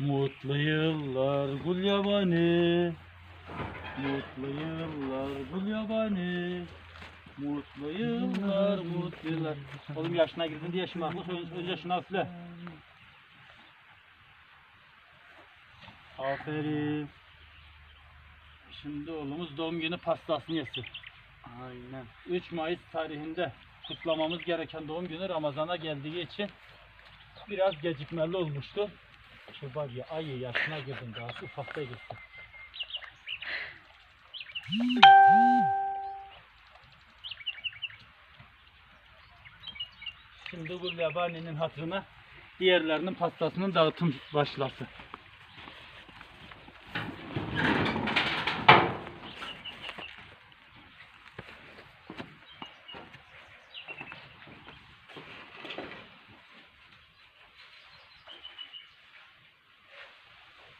Mutlu yıllar gül yabani. Mutlu yıllar gül yabani. Mutlu yıllar, mutlu yıllar. Oğlum yaşına girdin diye aklı önce, şunu üfle. Aferin. Şimdi oğlumuz doğum günü pastasını yesin. Aynen. 3 Mayıs tarihinde kutlamamız gereken doğum günü Ramazan'a geldiği için biraz gecikmeli olmuştu. Şu var ya ayı yaşına girdin daha ufakta gitsin. Şimdi bu yabaninin hatırına diğerlerinin pastasının dağıtım başlasın.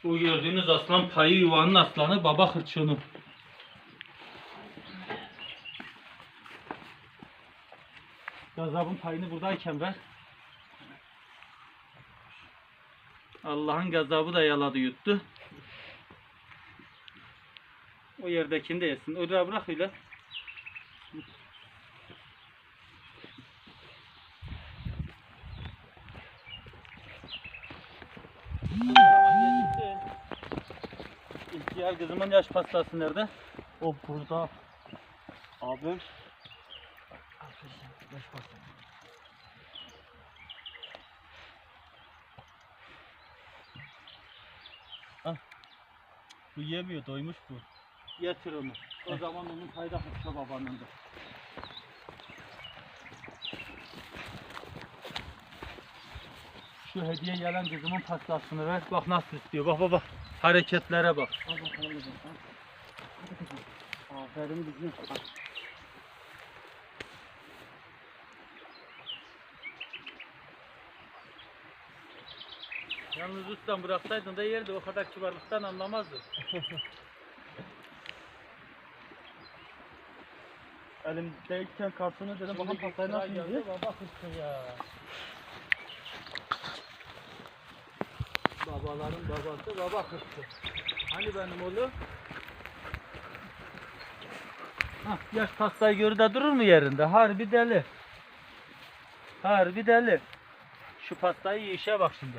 Bu gördüğünüz aslan payı yuvanın aslanı baba hırçını. Gazabın payını buradayken ver. Allah'ın gazabı da yaladı yuttu. O yerdekini de yesin. Oraya bırak öyle. Geciktin. İhtiyar kızımın yaş pastası nerede? O burada. Abi. Bu yemiyor, doymuş bu. Getir onu. O zaman onun payda hıfta babanındır. Şu hediye gelen kızımın pastasını ver. Bak nasıl istiyor. Bak bak bak. Hareketlere bak. Al bakalım kızım. Aferin bizim. Yalnız ustam bıraksaydın da yerdi. O kadar kibarlıktan anlamazdı. Elimdeyken kartını dedim Şimdi pastayı nasıl? Baba kızı ya. Babaların babası baba kızı. Hani benim oğlum? Hah, yaş pastayı görü de durur mu yerinde? Harbi deli. Harbi deli. Şu pastayı yiyişe bak şimdi.